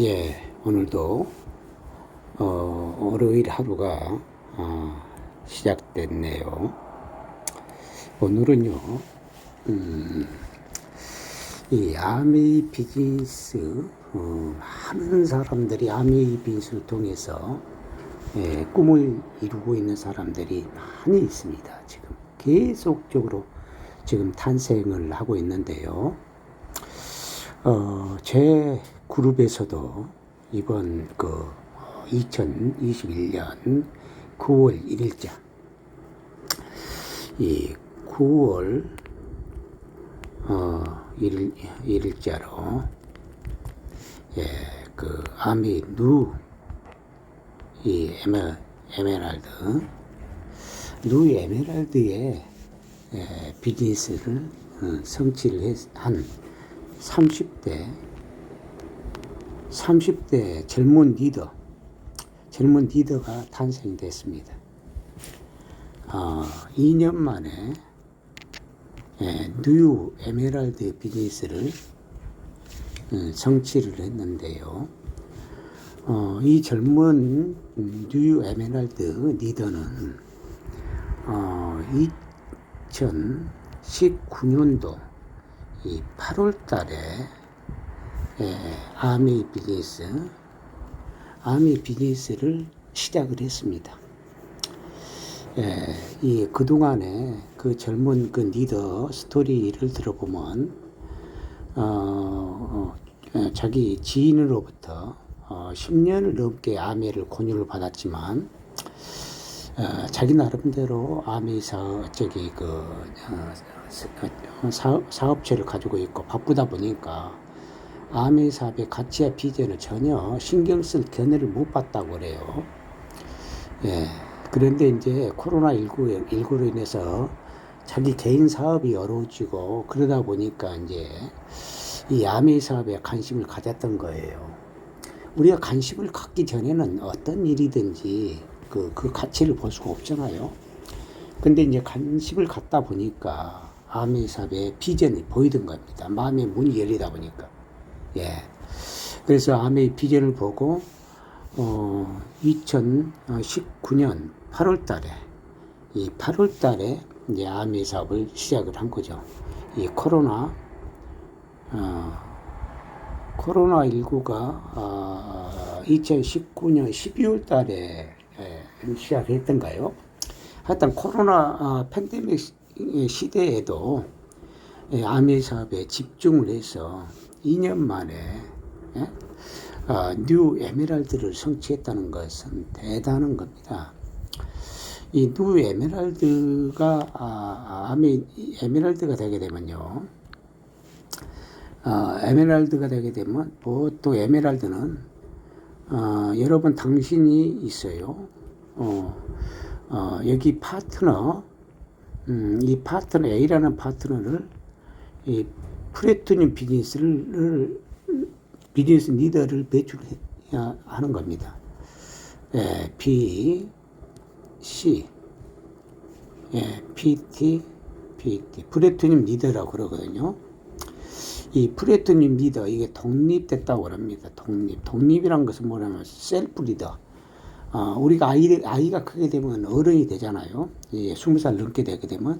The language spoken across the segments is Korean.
예, 오늘도 어, 월요일 하루가 어, 시작됐네요. 오늘은요, 음, 이 비즈니스 어, 많은 사람들이 아메이 비즈니스를 통해서 예, 꿈을 이루고 있는 사람들이 많이 있습니다. 지금 계속적으로 지금 탄생을 하고 있는데요. 어, 제 그룹에서도 이번 그 2021년 9월 1일자. 이 9월 어 1일 1일자로 예, 그 아미 누이 에메, 에메랄드 누 에메랄드의 예, 비즈니스를 어, 성취를 했, 한 30대 30대 젊은 리더 젊은 리더가 탄생됐습니다. 어, 2년 만에 예, 뉴 에메랄드 비즈니스를 음, 성취를 했는데요. 어, 이 젊은 뉴 에메랄드 리더는 어, 2019년도 이 8월 달에 예, 아미 비즈니스, 아미 비즈니스를 시작을 했습니다. 예, 이 그동안에 그 젊은 그 리더 스토리를 들어보면, 어, 어, 예, 자기 지인으로부터 어, 10년을 넘게 아미를 권유를 받았지만, 어, 자기 나름대로 아미 사, 저기 그, 어, 사업, 사업체를 가지고 있고 바쁘다 보니까 아미 사업의 가치와 비전을 전혀 신경 쓸 견해를 못 봤다고 그래요. 예. 그런데 이제 코로나19, 19로 인해서 자기 개인 사업이 어려워지고 그러다 보니까 이제 이 아미 사업에 관심을 가졌던 거예요. 우리가 관심을 갖기 전에는 어떤 일이든지 그, 그 가치를 볼 수가 없잖아요. 근데 이제 관심을 갖다 보니까 아미 사업의 비전이 보이던 겁니다. 마음의 문이 열리다 보니까. 예. 그래서 아메의 비전을 보고 어, 2019년 8월 달에 이 8월 달에 이제 아메 사업을 시작을 한 거죠. 이 코로나 어, 코로나 19가 어, 2019년 12월 달에 예, 시작했던가요? 하여튼 코로나 어, 팬데믹 시대에도 예, 아메 사업에 집중을 해서 2년 만에 예? 어, 뉴 에메랄드를 성취했다는 것은 대단한 겁니다. 이 뉴 에메랄드가 아, 아미 에메랄드가 되게 되면요. 어, 에메랄드가 되게 되면 보통 에메랄드는 어, 여러분 당신이 있어요. 어, 어, 여기 파트너 음, 이 파트너 A라는 파트너를 이 플래티늄 비즈니스를 비즈니스 리더를 배출해야 하는 겁니다. 예, B, C, 예, PT, PT, 플래티늄 리더라고 그러거든요. 이 플래티늄 리더 이게 독립됐다고 합니다. 독립. 독립이란 것은 뭐냐면 셀프 리더. 어, 우리가 아이, 아이가 크게 되면 어른이 되잖아요. 예, 20살 넘게 되게 되면,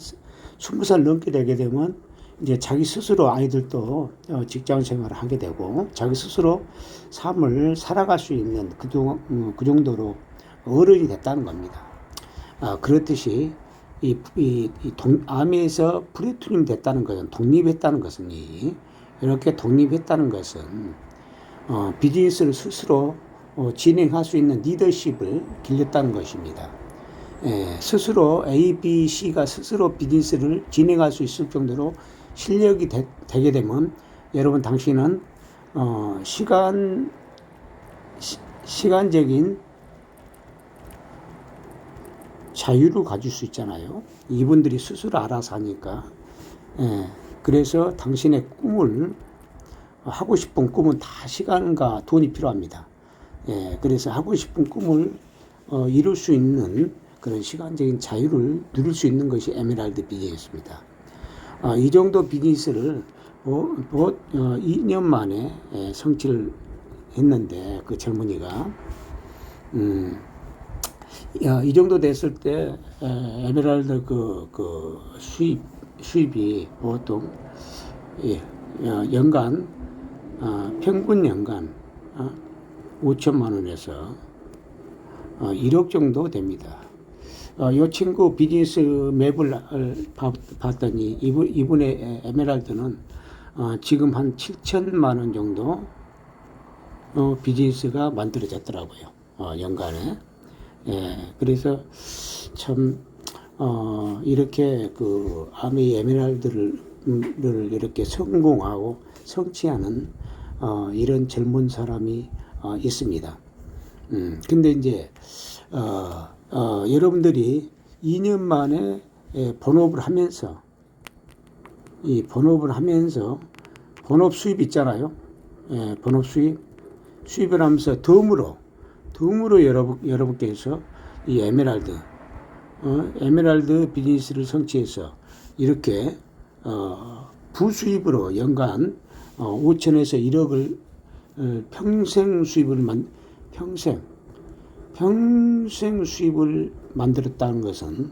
20살 넘게 되게 되면, 이제 자기 스스로 아이들도 어, 직장 생활을 하게 되고 자기 스스로 삶을 살아갈 수 있는 그, 음, 그 정도로 어른이 됐다는 겁니다. 아, 그렇듯이 이, 이, 이 동, 암에서 프리투님 됐다는 것은 독립했다는 이, 이렇게 독립했다는 것은 어, 비즈니스를 스스로 어, 진행할 수 있는 리더십을 길렸다는 것입니다. 예, 스스로 A, B, C가 스스로 비즈니스를 진행할 수 있을 정도로 실력이 되, 게 되면 여러분 당신은 어, 시간 시, 시간적인 자유를 가질 수 있잖아요. 이분들이 스스로 알아서 하니까. 예, 그래서 당신의 꿈을 하고 싶은 꿈은 다 시간과 돈이 필요합니다. 예, 그래서 하고 싶은 꿈을 어, 이룰 수 있는 그런 시간적인 자유를 누릴 수 있는 것이 에메랄드 비즈니스입니다. 어, 이 정도 비즈니스를 어, 어, 2년 만에 예, 성취를 했는데 그 젊은이가 음, 야, 이 정도 됐을 때 에, 에메랄드 그, 그 수입 수입이 보통 예, 어, 연간 어, 평균 연간 어, 5천만 원에서 어, 1억 정도 됩니다. 어, 이 친구 비즈니스 맵을 봤- 봤더니 이분, 이분의 에메랄드는 어, 지금 한 7천만 원 정도 어, 비즈니스가 만들어졌더라고요. 어, 연간에. 예, 그래서 참, 어, 이렇게 그 아미 에메랄드를 이렇게 성공하고 성취하는 어, 이런 젊은 사람이 어, 있습니다. 음, 근데 이제, 어, 어, 여러분들이 2년 만에 예, 본업을 하면서, 이 본업을 하면서, 본업 수입 있잖아요. 예, 본업 수입. 수입을 하면서 덤으로, 덤으로 여러분, 여러분께서 이 에메랄드, 어, 에메랄드 비즈니스를 성취해서 이렇게, 어, 부수입으로 연간 어, 5천에서 1억을 어, 평생 수입을 만, 평생, 평생 수입을 만들었다는 것은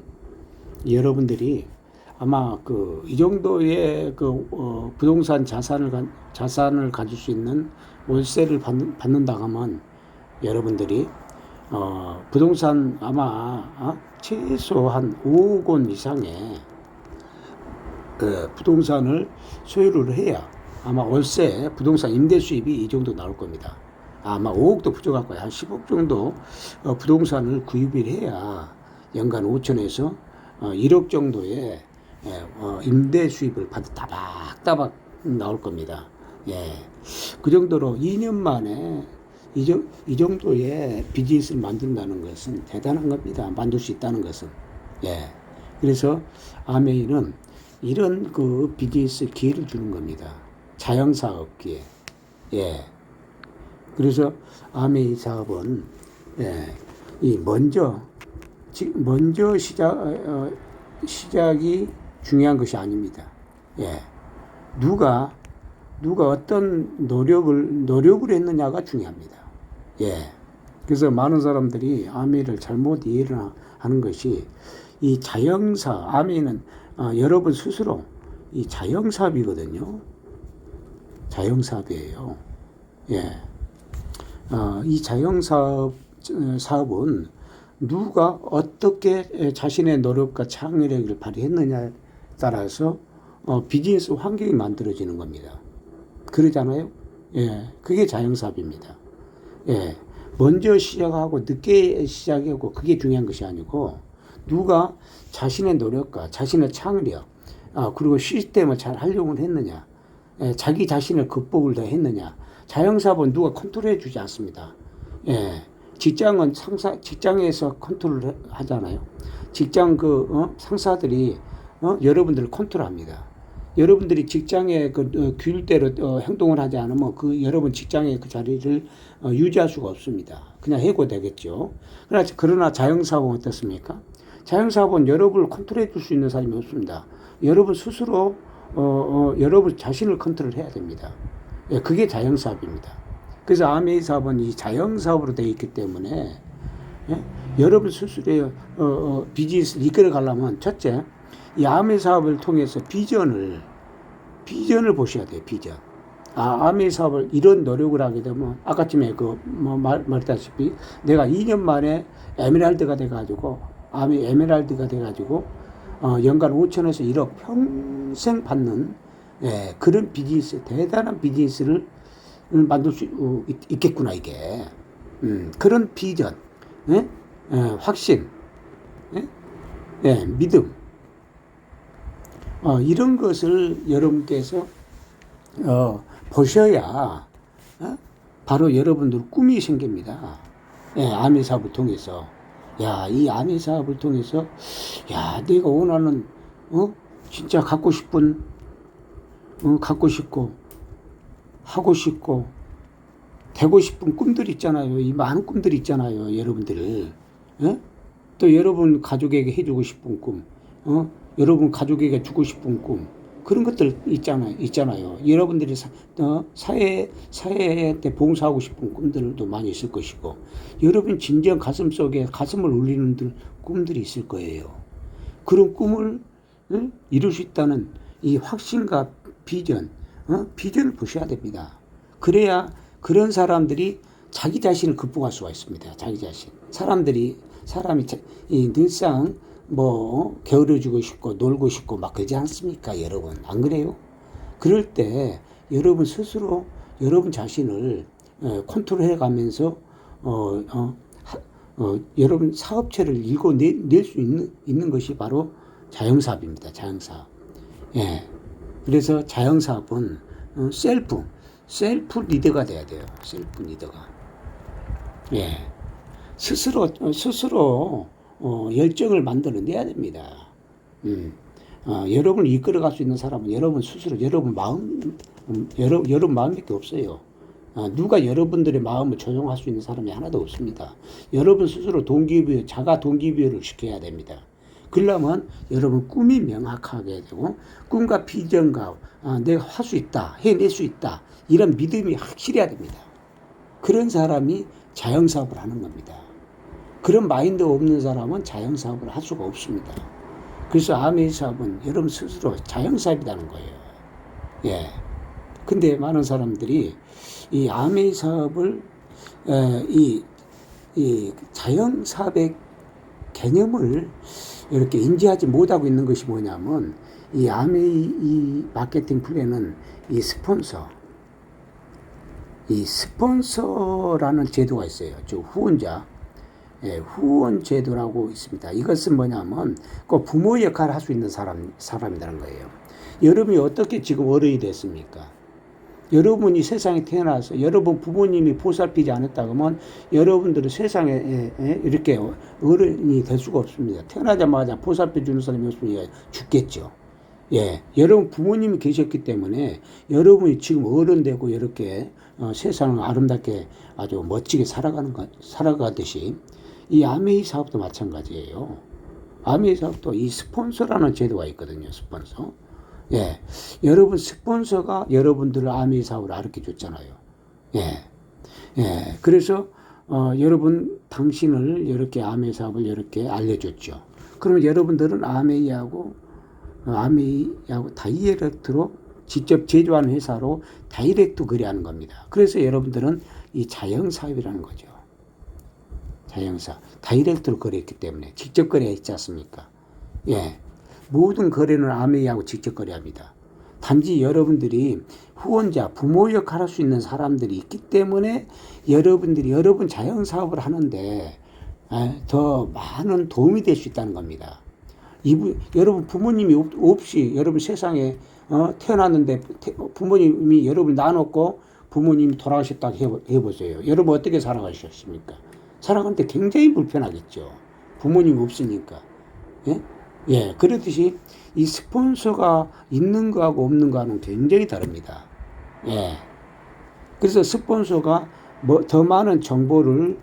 여러분들이 아마 그 이 정도의 그 어, 부동산 자산을 가, 자산을 가질 수 있는 월세를 받는, 받는다고 하면 여러분들이 어, 부동산 아마 어? 최소 한 5억 원 이상의 그 부동산을 소유를 해야 아마 월세 부동산 임대 수입이 이 정도 나올 겁니다. 아마 5억도 부족할 거예요. 한 10억 정도 어, 부동산을 구입을 해야 연간 5천에서 어, 1억 정도의 예, 어, 임대 수입을 받아 따박따박 나올 겁니다. 예. 그 정도로 2년 만에 이, 정, 이 정도의 비즈니스를 만든다는 것은 대단한 겁니다. 만들 수 있다는 것은. 예. 그래서 아메이는 이런 그 비즈니스 기회를 주는 겁니다. 자영사업 기회. 예. 그래서 아메이 사업은 예, 이 먼저 지- 먼저 시작 어, 시작이 중요한 것이 아닙니다. 예, 누가 누가 어떤 노력을 노력을 했느냐가 중요합니다. 예, 그래서 많은 사람들이 아메이를 잘못 이해를 하는 것이 이 자영사 아메이는 어, 여러분 스스로 이 자영사업이거든요. 자영사업이에요. 예. 어, 이 자영사업 어, 사업은 누가 어떻게 에, 자신의 노력과 창의력을 발휘했느냐에 따라서 어, 비즈니스 환경이 만들어지는 겁니다. 그러잖아요. 예, 그게 자영사업입니다. 예, 먼저 시작하고 늦게 시작하고 그게 중요한 것이 아니고 누가 자신의 노력과 자신의 창의력, 아, 그리고 시스템을 잘 활용을 했느냐, 예, 자기 자신을 극복을 더 했느냐. 자영사업은 누가 컨트롤해 주지 않습니다. 예, 직장은 상사, 직장에서 컨트롤 하잖아요. 직장 그, 어, 상사들이, 어, 여러분들을 컨트롤 합니다. 여러분들이 직장의 그 어, 규율대로 어, 행동을 하지 않으면 그 여러분 직장의 그 자리를 어, 유지할 수가 없습니다. 그냥 해고되겠죠. 그러나, 그러나 자영사업은 어떻습니까? 자영사업은 여러분을 컨트롤해 줄 수 있는 사람이 없습니다. 여러분 스스로 어, 어, 여러분 자신을 컨트롤 해야 됩니다. 예, 그게 자영사업입니다. 그래서 아메이 사업은 이 자영사업으로 되어 있기 때문에 예? 여러분 스스로의 어, 어, 비즈니스를 이끌어 가려면 첫째, 이 아메이 사업을 통해서 비전을 비전을 보셔야 돼요. 비전. 아, 아메이 사업을 이런 노력을 하게 되면 아까쯤에 그뭐 말했다시피 내가 2년 만에 에메랄드가 돼가지고 아메 에메랄드가 돼가지고 어, 연간 5천에서 1억 평생 받는 예, 그런 비즈니스 대단한 비즈니스를 만들 수 어, 있, 있겠구나 이게 음, 그런 비전 예? 예, 확신 예? 예, 믿음 어, 이런 것을 여러분께서 어, 보셔야 어? 바로 여러분들 꿈이 생깁니다. 예, 아미 사업을 통해서 야, 이 아미 사업을 통해서 야, 내가 원하는 어? 진짜 갖고 싶은 어, 갖고 싶고 하고 싶고 되고 싶은 꿈들 있잖아요. 이 많은 꿈들 있잖아요. 여러분들. 예? 또 여러분 가족에게 해주고 싶은 꿈, 어? 여러분 가족에게 주고 싶은 꿈, 그런 것들 있잖아요. 있잖아요. 여러분들이 사, 어, 사회 사회한테 봉사하고 싶은 꿈들도 많이 있을 것이고 여러분 진정 가슴 속에 가슴을 울리는 들, 꿈들이 있을 거예요. 그런 꿈을 응? 이룰 수 있다는 이 확신과 비전, 어? 비전을 보셔야 됩니다. 그래야 그런 사람들이 자기 자신을 극복할 수가 있습니다. 자기 자신. 사람들이 사람이 자- 이 늘상 뭐 게으러지고 싶고 놀고 싶고 막 그러지 않습니까, 여러분? 안 그래요? 그럴 때 여러분 스스로 여러분 자신을 어, 컨트롤해 가면서 어, 어, 하- 어, 여러분 사업체를 일궈 낼 수 있는, 있는 것이 바로 자영사업입니다. 자영사업. 예. 그래서 자영사업은 어, 셀프, 셀프 리더가 돼야 돼요. 셀프 리더가. 예. 스스로, 어, 스스로, 어, 열정을 만들어내야 됩니다. 음. 어, 여러분을 이끌어갈 수 있는 사람은 여러분 스스로, 여러분 마음, 음, 여러, 여러분 마음밖에 없어요. 어, 누가 여러분들의 마음을 조종할 수 있는 사람이 하나도 없습니다. 여러분 스스로 동기부여, 자가 동기부여를 시켜야 됩니다. 그러려면 여러분 꿈이 명확하게 되고 꿈과 비전과 아, 내가 할 수 있다, 해낼 수 있다 이런 믿음이 확실해야 됩니다. 그런 사람이 자영사업을 하는 겁니다. 그런 마인드 없는 사람은 자영사업을 할 수가 없습니다. 그래서 아메이 사업은 여러분 스스로 자영사업이라는 거예요. 예. 근데 많은 사람들이 이 아메이 사업을 에, 이, 이 자영사업의 개념을 이렇게 인지하지 못하고 있는 것이 뭐냐면 이 아메이 이 마케팅 플랜은 이 스폰서 이 스폰서라는 제도가 있어요. 즉 후원자 예, 후원 제도라고 있습니다. 이것은 뭐냐면 그 부모 역할을 할 수 있는 사람 사람이라는 거예요. 여러분이 어떻게 지금 어른이 됐습니까? 여러분이 세상에 태어나서 여러분 부모님이 보살피지 않았다 그러면 여러분들은 세상에 에, 에, 이렇게 어른이 될 수가 없습니다. 태어나자마자 보살펴 주는 사람이 없으면 죽겠죠. 예, 여러분 부모님이 계셨기 때문에 여러분이 지금 어른 되고 이렇게 어, 세상을 아름답게 아주 멋지게 살아가는 것, 살아가듯이 이 아메이 사업도 마찬가지예요. 아메이 사업도 이 스폰서라는 제도가 있거든요. 스폰서. 예, 여러분 스폰서가 여러분들을 아메이 사업을 가르쳐 줬잖아요. 예, 예, 그래서 어, 여러분 당신을 이렇게 아메이 사업을 이렇게 알려줬죠. 그러면 여러분들은 아메이하고 어, 아메이하고 다이렉트로 직접 제조하는 회사로 다이렉트 거래하는 겁니다. 그래서 여러분들은 이 자영 사업이라는 거죠. 자영사 다이렉트로 거래했기 때문에 직접 거래했지 않습니까? 예, 모든 거래는 아메이하고 직접 거래합니다. 단지 여러분들이 후원자, 부모 역할을 할 수 있는 사람들이 있기 때문에 여러분들이 여러분 자영 사업을 하는데 에, 더 많은 도움이 될 수 있다는 겁니다. 이부, 여러분 부모님이 없, 없이 여러분 세상에 어, 태어났는데 태- 부모님이 여러분 나눴고 부모님이 돌아가셨다고 해보, 해보세요. 여러분 어떻게 살아가셨습니까? 살아가는데 굉장히 불편하겠죠. 부모님이 없으니까. 예? 예, 그렇듯이 이 스폰서가 있는 거하고 없는 거하고는 굉장히 다릅니다. 예. 그래서 스폰서가 뭐 더 많은 정보를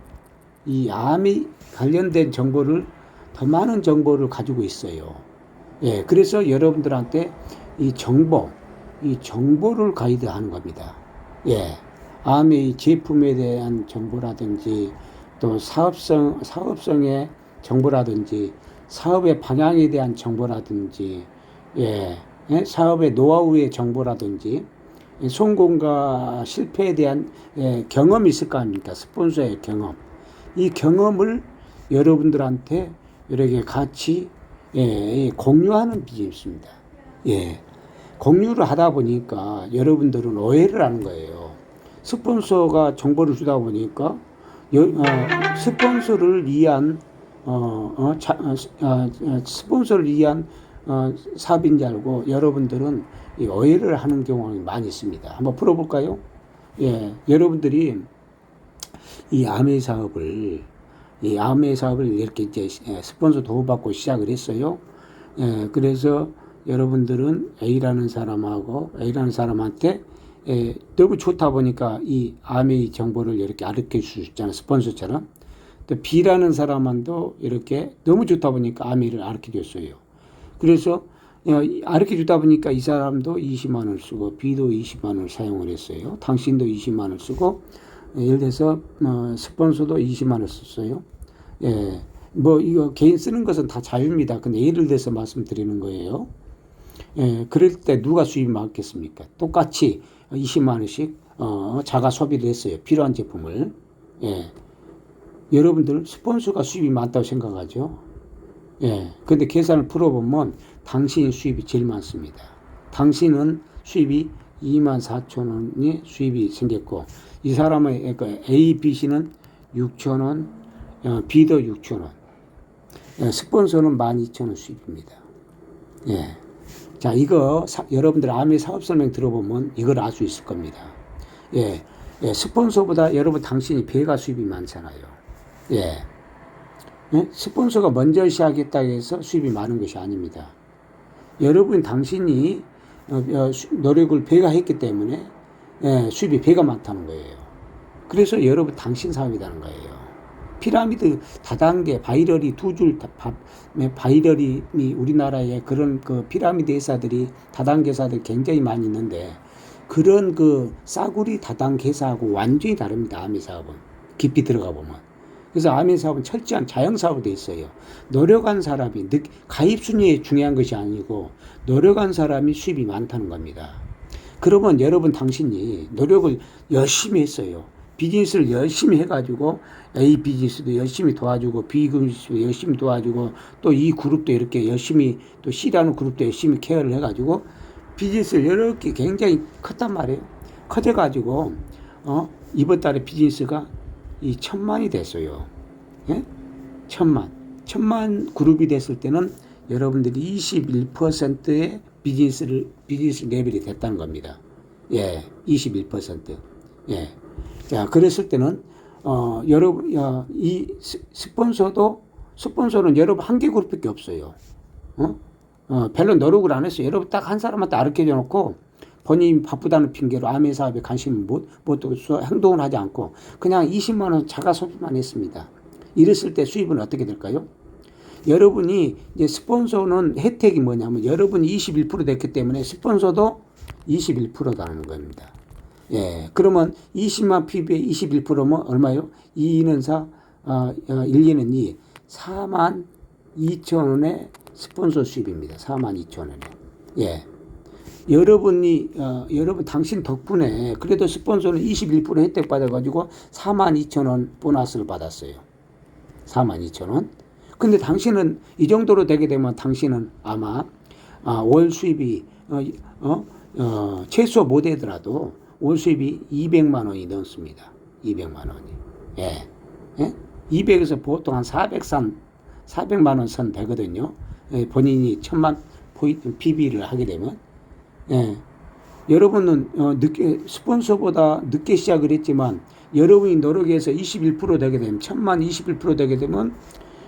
이 암이 관련된 정보를 더 많은 정보를 가지고 있어요. 예, 그래서 여러분들한테 이 정보, 이 정보를 가이드하는 겁니다. 예, 암의 제품에 대한 정보라든지 또 사업성, 사업성의 정보라든지 사업의 방향에 대한 정보라든지 예, 예, 사업의 노하우의 정보라든지 예, 성공과 실패에 대한 예, 경험이 있을 거 아닙니까? 스폰서의 경험. 이 경험을 여러분들한테 이렇게 같이 예, 예, 공유하는 비즈니스입니다. 예. 공유를 하다 보니까 여러분들은 오해를 하는 거예요. 스폰서가 정보를 주다 보니까 여, 어, 스폰서를 위한 어, 어, 자, 어, 어, 어, 스폰서를 위한 어, 사업인 줄 알고 여러분들은 이 오해를 하는 경우가 많이 있습니다. 한번 풀어볼까요? 예, 여러분들이 이 아메 사업을 이 아메 사업을 이렇게 이제 예, 스폰서 도움받고 시작을 했어요. 예, 그래서 여러분들은 A라는 사람하고 A라는 사람한테 예, 너무 좋다 보니까 이 아메이 정보를 이렇게 수 있잖아요. 스폰서처럼. 또 B라는 사람한도 이렇게 너무 좋다 보니까 아메이를 알려 줬어요. 그래서 아르켜 주다 보니까 이 사람도 20만 원을 쓰고 B도 20만 원을 사용을 했어요. 당신도 20만 원을 쓰고 예를 들어서 어, 스폰서도 20만 원을 썼어요. 예. 뭐 이거 개인 쓰는 것은 다 자유입니다. 근데 예를 들어서 말씀드리는 거예요. 예, 그럴 때 누가 수입이 많겠습니까? 똑같이 20만 원씩 어, 자가 소비를 했어요. 필요한 제품을. 예. 여러분들 스폰서가 수입이 많다고 생각하죠? 예. 근데 계산을 풀어보면 당신 수입이 제일 많습니다. 당신은 수입이 2만 4천 원이 수입이 생겼고 이 사람의 그 A, B, C는 6천 원, 어, B도 6천 원. 예, 스폰서는 12,000원 수입입니다. 예. 자, 이거 사, 여러분들 아미 사업 설명 들어보면 이걸 알 수 있을 겁니다. 예. 예, 스폰서보다 여러분 당신이 배가 수입이 많잖아요. 예. 예? 스폰서가 먼저 시작했다고 해서 수입이 많은 것이 아닙니다. 여러분 당신이 어, 어, 수- 노력을 배가 했기 때문에 예, 수입이 배가 많다는 거예요. 그래서 여러분 당신 사업이라는 거예요. 피라미드 다단계 바이럴이 두 줄 바이럴이 우리나라에 그런 그 피라미드 회사들이 다단계 회사들 굉장히 많이 있는데 그런 그 싸구리 다단계 회사하고 완전히 다릅니다. 아미 사업은 깊이 들어가 보면. 그래서 아미 사업은 철저한 자영 사업으로 돼 있어요. 노력한 사람이 느- 가입 순위에 중요한 것이 아니고 노력한 사람이 수입이 많다는 겁니다. 그러면 여러분 당신이 노력을 열심히 했어요. 비즈니스를 열심히 해가지고 A 비즈니스도 열심히 도와주고 B 비즈니스도 열심히 도와주고 또 이 그룹도 이렇게 열심히 또 C라는 그룹도 열심히 케어를 해가지고 비즈니스를 이렇게 굉장히 컸단 말이에요. 커져가지고 어 이번 달에 비즈니스가 이 천만이 됐어요. 예? 천만. 천만 그룹이 됐을 때는 여러분들이 21%의 비즈니스를, 비즈니스 레벨이 됐다는 겁니다. 예, 21%. 예. 자, 그랬을 때는, 어, 여러분, 어, 이 스- 스폰서도, 스폰서는 여러분 한 개 그룹밖에 없어요. 어? 어, 별로 노력을 안 했어요. 여러분 딱 한 사람한테 가르쳐 놓고 본인이 바쁘다는 핑계로 암의 사업에 관심을 못, 못 두고 행동을 하지 않고 그냥 20만 원 자가 소비만 했습니다. 이랬을 때 수입은 어떻게 될까요? 여러분이 이제 스폰서는 혜택이 뭐냐면 여러분이 21% 됐기 때문에 스폰서도 21%다는 겁니다. 예. 그러면 20만 PB에 21%면 얼마요? 2는 4, 어, 1, 2는 2. 4만 2천 원의 스폰서 수입입니다. 4만 2천 원에. 예. 여러분이 어, 여러분 당신 덕분에 그래도 스폰서는 21% 혜택 받아가지고 4만 2천 원 보너스를 받았어요. 4만 2천 원. 근데 당신은 이 정도로 되게 되면 당신은 아마 아, 월 수입이 어, 어, 어, 최소 못 되더라도 월 수입이 200만 원이 넘습니다. 200만 원이. 예. 예? 200에서 보통 한 400선 400만 원 선 되거든요. 예, 본인이 천만 PB를 하게 되면 예. 여러분은 어, 늦게 스폰서보다 늦게 시작을 했지만 여러분이 노력해서 21% 되게 되면 천만 21% 되게 되면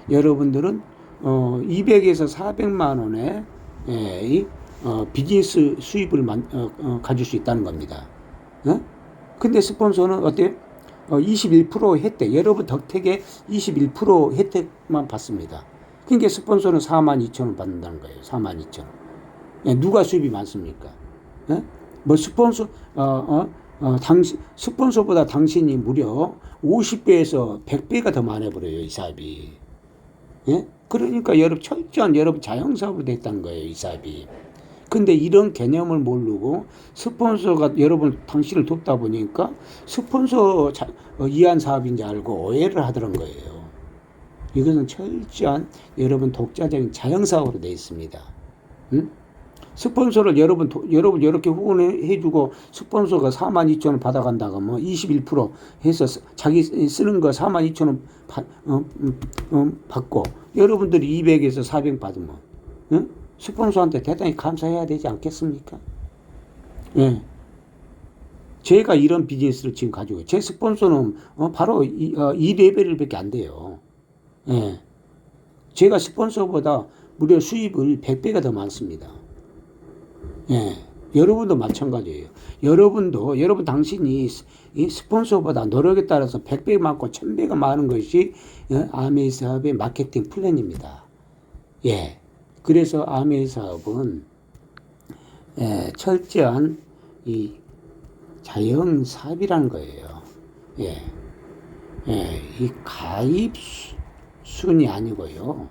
여러분들은 어, 200에서 400만 원의 예, 이, 어, 비즈니스 수입을 만, 어, 어, 가질 수 있다는 겁니다. 어? 근데 스폰서는 어때요? 어, 21% 혜택, 여러분 덕택에 21% 혜택만 받습니다. 그러니까 스폰서는 4만 2천 원 받는다는 거예요. 4만 2천 원. 예, 누가 수입이 많습니까? 예? 뭐 스폰서 어, 어, 어, 당신 스폰서보다 당신이 무려 50배에서 100배가 더 많아 버려요, 이 사업이. 예? 그러니까 여러분 철저한 여러분 자영 사업으로 됐다는 거예요, 이 사업이. 근데 이런 개념을 모르고 스폰서가 여러분 당신을 돕다 보니까 스폰서 자, 어, 이한 사업인지 알고 오해를 하더란 거예요. 이것은 철저한 여러분 독자적인 자영 사업으로 되어 있습니다. 응? 스폰서를 여러분 도, 여러분 이렇게 후원해 주고 스폰서가 4만 2천 원 받아간다고 뭐21% 해서 쓰- 자기 쓰는 거 4만 2천 원 받, 어, 음, 어, 받고 여러분들이 200에서 400 받으면 응? 스폰서한테 대단히 감사해야 되지 않겠습니까? 예. 제가 이런 비즈니스를 지금 가지고 제 스폰서는 어, 바로 이, 어, 이 레벨밖에 안 돼요. 예. 제가 스폰서보다 무려 수입을 100배가 더 많습니다. 예. 여러분도 마찬가지예요. 여러분도, 여러분 당신이 스- 이 스폰서보다 노력에 따라서 100배 많고 1000배가 많은 것이 예, 아메이 사업의 마케팅 플랜입니다. 예. 그래서 아메이 사업은 예, 철저한 이 자영 사업이라는 거예요. 예, 예, 이 가입 수- 순이 아니고요.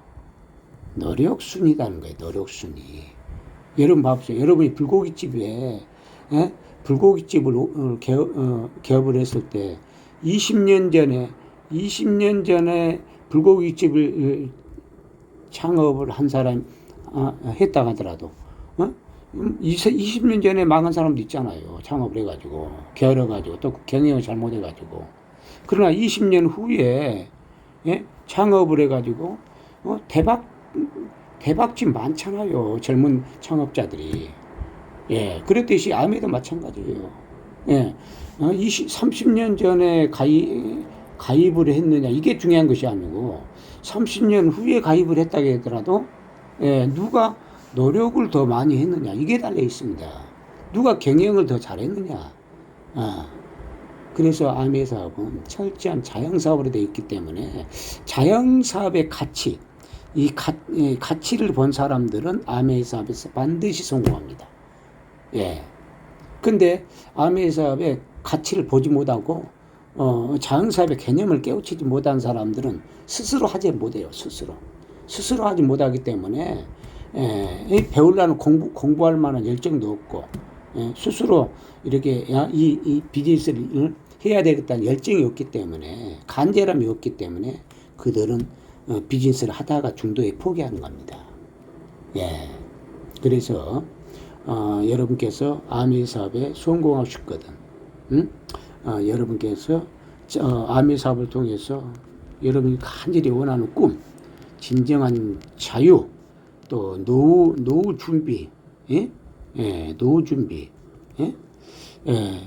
노력 순이라는 거예요. 노력 순이. 여러분 봐보세요. 여러분이 불고기집에 예? 불고기집을 어, 개업, 어, 개업을 했을 때 20년 전에 20년 전에 불고기집을 어, 창업을 한 사람 아, 했다 하더라도 어? 음, 20, 년 전에 망한 사람도 있잖아요. 창업을 해가지고 게을러가지고 또 경영을 잘못해가지고 그러나 20년 후에 예? 창업을 해가지고 어? 대박 대박집 많잖아요. 젊은 창업자들이 예 그랬듯이 암에도 마찬가지예요. 예 어, 20, 30년 전에 가입 가입을 했느냐 이게 중요한 것이 아니고 30년 후에 가입을 했다 하더라도 예, 누가 노력을 더 많이 했느냐 이게 달려 있습니다. 누가 경영을 더 잘했느냐. 아, 그래서 아메 사업은 철저한 자영 사업으로 되어 있기 때문에 자영 사업의 가치, 이 가, 이 가치를 본 사람들은 아메 사업에서 반드시 성공합니다. 예. 근데 아메 사업의 가치를 보지 못하고 어, 자영 사업의 개념을 깨우치지 못한 사람들은 스스로 하지 못해요. 스스로. 스스로 하지 못하기 때문에 예, 이 배우려는 공부 공부할 만한 열정도 없고 예, 스스로 이렇게 야, 이, 이 비즈니스를 해야 되겠다는 열정이 없기 때문에 간절함이 없기 때문에 그들은 어, 비즈니스를 하다가 중도에 포기하는 겁니다. 예. 그래서 어, 여러분께서 아미 사업에 성공하고 싶거든. 응? 어, 여러분께서 저, 아미 사업을 통해서 여러분이 간절히 원하는 꿈, 진정한 자유, 또 노후 노후 준비, 예? 예, 노후 준비, 예? 예,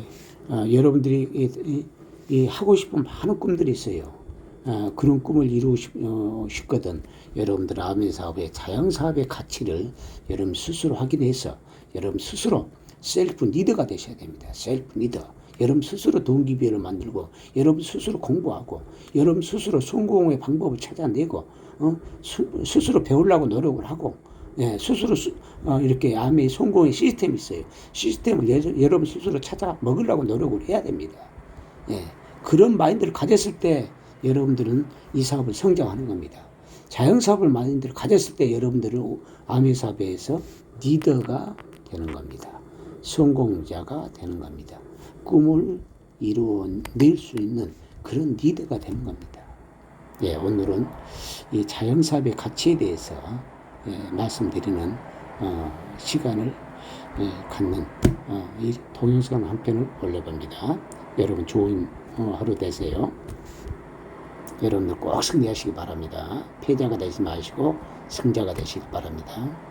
어, 여러분들이 이, 이, 이 하고 싶은 많은 꿈들이 있어요. 어, 그런 꿈을 이루고 싶, 어, 싶거든. 여러분들 아미 사업의 자영 사업의 가치를 여러분 스스로 확인해서 여러분 스스로 셀프 리더가 되셔야 됩니다. 셀프 리더. 여러분 스스로 동기부여를 만들고 여러분 스스로 공부하고 여러분 스스로 성공의 방법을 찾아내고 어? 수, 스스로 배우려고 노력을 하고 예, 스스로 수, 어, 이렇게 암의 성공의 시스템이 있어요. 시스템을 여, 여러분 스스로 찾아 먹으려고 노력을 해야 됩니다. 예, 그런 마인드를 가졌을 때 여러분들은 이 사업을 성장하는 겁니다. 자영사업을 마인드를 가졌을 때 여러분들은 암의 사업에서 리더가 되는 겁니다. 성공자가 되는 겁니다. 꿈을 이루어낼 수 있는 그런 리더가 되는 겁니다. 예, 오늘은 이 자영사업의 가치에 대해서 예, 말씀드리는 어, 시간을 예, 갖는 어, 이 동영상 한 편을 올려봅니다. 여러분 좋은 어, 하루 되세요. 여러분들 꼭 승리하시기 바랍니다. 패자가 되지 마시고 승자가 되시기 바랍니다.